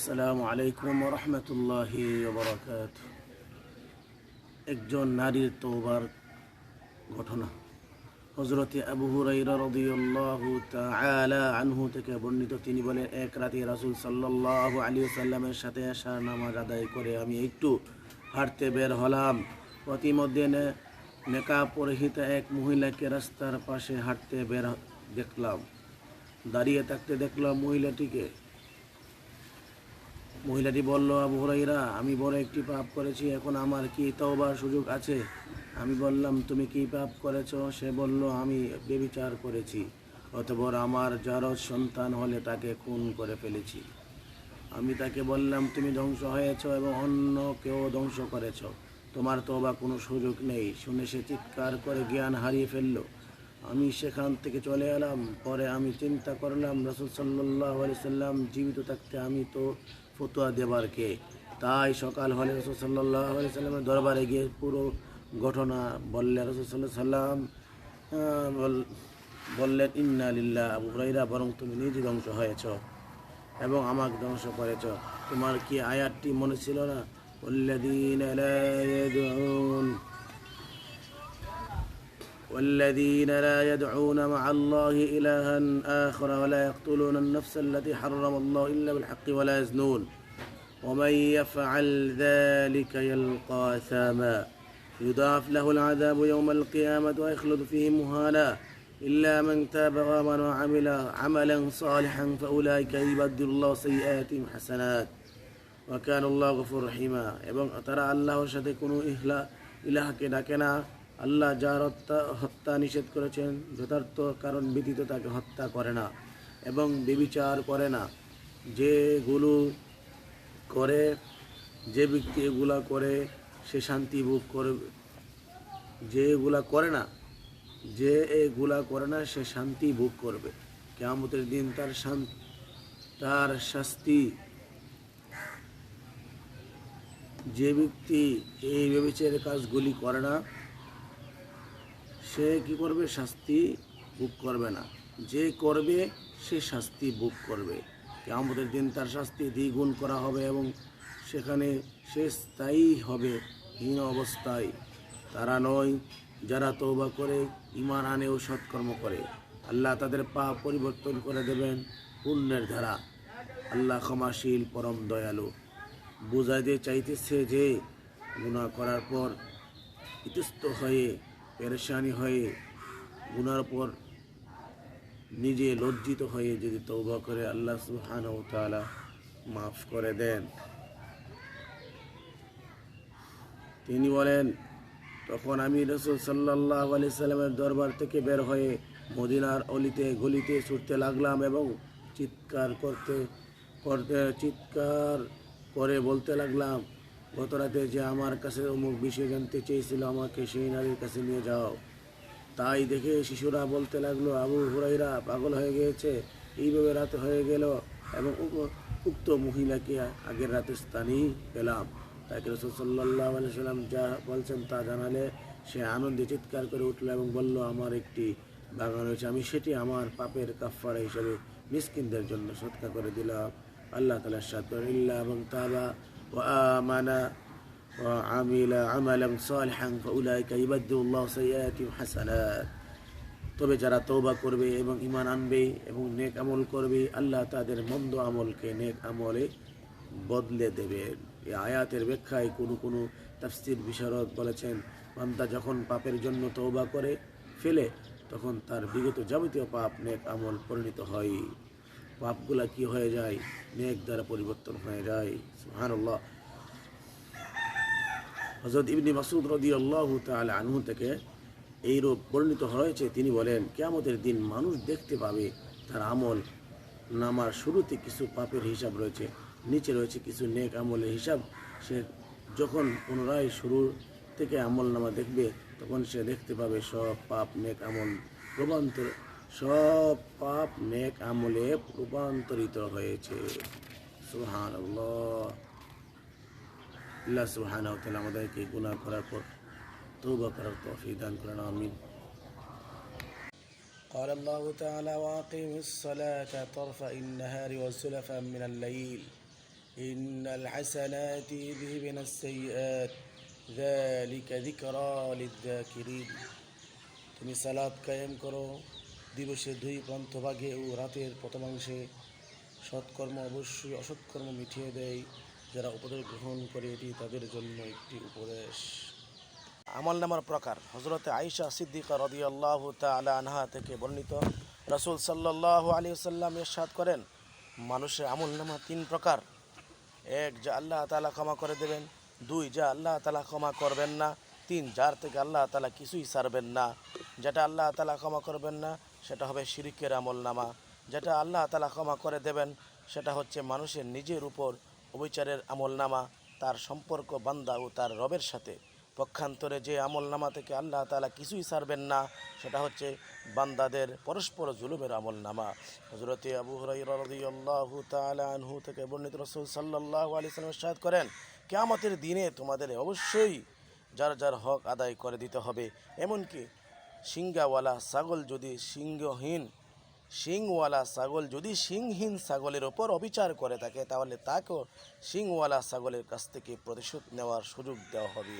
আসসালামু আলাইকুম রহমতুল্লাহ বরকাত একজন নারীর তওবার ঘটনা। হজরতে আবু আনহু থেকে বর্ণিত, তিনি বলেন, এক রাতে রাসূল সাল্লাল্লাহু আলাইহি সাল্লামের সাথে আসার নামাজ আদায় করে আমি একটু হাঁটতে বের হলাম। প্রতিমধ্যে নে- নেকাব পরিহিত এক মহিলাকে রাস্তার পাশে হাঁটতে বের দেখলাম। দাঁড়িয়ে থাকতে দেখলাম মহিলাটিকে মহিলাটি বলল, আবু হুরাইরা আমি বড় একটি পাপ করেছি, এখন আমার কি তওবার সুযোগ আছে? আমি বললাম, তুমি কি পাপ করেছ? সে বলল, আমি বেবিচার করেছি অতপর আমার জারজ সন্তান হলে তাকে খুন করে ফেলেছি। আমি তাকে বললাম, তুমি ধ্বংস হয়েছ এবং অন্য কেউ ধ্বংস করেছ। তোমার তো বা কোনো সুযোগ নেই। শুনে সে চিৎকার করে জ্ঞান হারিয়ে ফেলল। আমি সেখান থেকে চলে এলাম, পরে আমি চিন্তা করলাম, রসুল সাল্লাহ সাল্লাম জীবিত থাকতে আমি তো ফতুয়া দেবার কে তাই সকাল হলে রসুল সাল্লাহ সাল্লামের দরবারে গিয়ে পুরো ঘটনা বললে, রসুল সাল্লাহ সাল্লাম বললেন, ইন্না লিল্লা আবু রাইরা বরং তুমি নিজে ধ্বংস হয়েছ এবং আমাকে ধ্বংস করেছ। তোমার কি আয়ারটি মনে ছিল না? উল্লাদিন والذين لا يدعون مع الله إلها آخر ولا يقتلون النفس التي حرم الله إلا بالحق ولا يزنون ومن يفعل ذلك يلقى ثاما يضاعف له العذاب يوم القيامة ويخلد فيه مهانا إلا من تاب وآمن وعمل عملا صالحا فأولئك يبدل الله سيئاتهم حسنات ওয়াকান আল্লাহ গফুর রহিমা এবং তারা আল্লাহর সাথে কোনো ইহলা ইলাহাকে ডাকে না আল্লাহ যার হত্যা হত্যা নিষেধ করেছেন, যথার্থ কারণ ব্যতীত তাকে হত্যা করে না এবং বেবিচার করে না। যেগুলো করে, যে ব্যক্তি এগুলা করে, সে শান্তি ভোগ করে, যে এগুলা করে না, যে এগুলা করে না, সে শান্তি ভোগ করবে। কেয়ামতের দিন তার তার শাস্তি। যে ব্যক্তি এই ব্যবচারের কাজগুলি করে না সে কি করবে? শাস্তি ভোগ করবে না। যে করবে, সে শাস্তি ভোগ করবে। আমাদের দিন তার শাস্তি দ্বিগুণ করা হবে এবং সেখানে সে স্থায়ী হবে হীন অবস্থায়। তারা নয়, যারা তৌবা করে ইমান আনে ও সৎকর্ম করে। আল্লাহ তাদের পা পরিবর্তন করে দেবেন পুণ্যের ধারা। আল্লাহ ক্ষমাশীল, পরম দয়ালু। বোঝাইতে চাইতেছে যে, গুনাহ করার পর ইতস্ত হয়ে পেরেশানি হয়ে গুনার পর নিজে লজ্জিত হয়ে যদি তৌবা করে আল্লাহ সুহান ও তালা মাফ করে দেন। তিনি বলেন, তখন আমি রসুল সাল্লাহ আলি সাল্লামের দরবার থেকে বের হয়ে মদিনার অলিতে গলিতে ছুটতে লাগলাম এবং চিৎকার করতে করতে, চিৎকার করে বলতে লাগলাম গত রাতে যে আমার কাছে অমুক বিষয় জানতে চেয়েছিল, আমাকে সেই নারীর কাছে নিয়ে যাও। তাই দেখে শিশুরা বলতে লাগল, আবু হুরাইরা পাগল হয়ে গিয়েছে, এইভাবে রাত হয়ে গেল এবং উক্ত মহিলাকে আগের রাতে স্থানেই পেলাম। তাকে রসুল সাল্লাম যা বলছেন তা জানালে সে আনন্দে চিৎকার করে উঠল এবং বলল, আমার একটি বাগান রয়েছে, আমি সেটি আমার পাপের কাফারা হিসেবে মিসকিনদের জন্য সৎকা করে দিলাম। আল্লাহ তালা সাদ ইল্লা এবং তাবা ও আমানা وعمل عملا صالحا فأولئك يبدل الله سيئاتهم حسنات তবে যারা তৌবা করবে এবং ইমান আনবে এবং নেক আমল করবে আল্লাহ তাদের মন্দ আমলকে নেক আমলে বদলে দেবেন এই আয়াতের ব্যাখ্যায় কোনো কোনো তাফসির বিশারদ বলেছেন বান্দা যখন পাপের জন্য তৌবা করে ফেলে তখন তার বিগত যাবতীয় পাপ নেক আমল পরিণত হয় পাপগুলা কি হয়ে যায়? নেক দ্বারা পরিবর্তন হয়ে যায়। সুবহানাল্লাহ। হজরত ইবনি মাসুদ রদি আল্লাহ তালা আনহু থেকে এই রূপ বর্ণিত হয়েছে। তিনি বলেন, কেয়ামতের দিন মানুষ দেখতে পাবে তার আমল নামার শুরুতে কিছু পাপের হিসাব রয়েছে, নিচে রয়েছে কিছু নেক আমলের হিসাব। সে যখন পুনরায় শুরু থেকে আমল নামা দেখবে, তখন সে দেখতে পাবে সব পাপ, নেক আমল রূপান্তর সব পাপ নেক আমলে রূপান্তরিত হয়েছে সুহান আল্লাহ আল্লাহ সুবহানাহু ওয়া তাআলা আমাদেরকে গুনাহ করার পর তওবা করার তৌফিক দান করেন আমিন قال الله تعالى واقم الصلاة طرفي النهار وزلفا من الليل إن الحسنات يذهبن السيئات ذلك ذكرى للذاكرين তুমি সালাদ কায়েম করো দিবসের দুই প্রান্তভাগে ও রাতের প্রথমাংশে সৎকর্ম অবশ্যই অসৎকর্ম মিটিয়ে দেয়। যারা উপদেশ গ্রহণ করে এটি তাদের জন্য একটি উপদেশ। আমল নামার প্রকার হজরতে আয়েশা সিদ্দিকা রদি আল্লাহ তালা আনহা থেকে বর্ণিত রসুল সাল্লাহ আলী সাল্লাম এরশাদ করেন, মানুষের আমল নামা তিন প্রকার। এক, যা আল্লাহ তালা ক্ষমা করে দেবেন। দুই, যা আল্লাহ তালা ক্ষমা করবেন না। তিন, যার থেকে আল্লাহ তালা কিছুই সারবেন না। যেটা আল্লাহ তালা ক্ষমা করবেন না সেটা হবে শিরিকের আমল নামা যেটা আল্লাহ তালা ক্ষমা করে দেবেন, সেটা হচ্ছে মানুষের নিজের উপর অবিচারের আমল নামা তার সম্পর্ক বান্দা ও তার রবের সাথে। পক্ষান্তরে যে আমল নামা থেকে আল্লাহ তালা কিছুই সারবেন না, সেটা হচ্ছে বান্দাদের পরস্পর জুলুমের আমল নামা হজরতে আবু তাআলা আনহু থেকে বর্ণিত রসুল সাল্লাহ আলি সাল্লাম সাদ করেন, কেয়ামতের দিনে তোমাদের অবশ্যই যার যার হক আদায় করে দিতে হবে। এমনকি সিঙ্গাওয়ালা ছাগল যদি সিংহহীন শিংওয়ালা ছাগল যদি সিংহীন ছাগলের ওপর অবিচার করে থাকে, তাহলে তাকেও সিংওয়ালা ছাগলের কাছ থেকে প্রতিশোধ নেওয়ার সুযোগ দেওয়া হবে।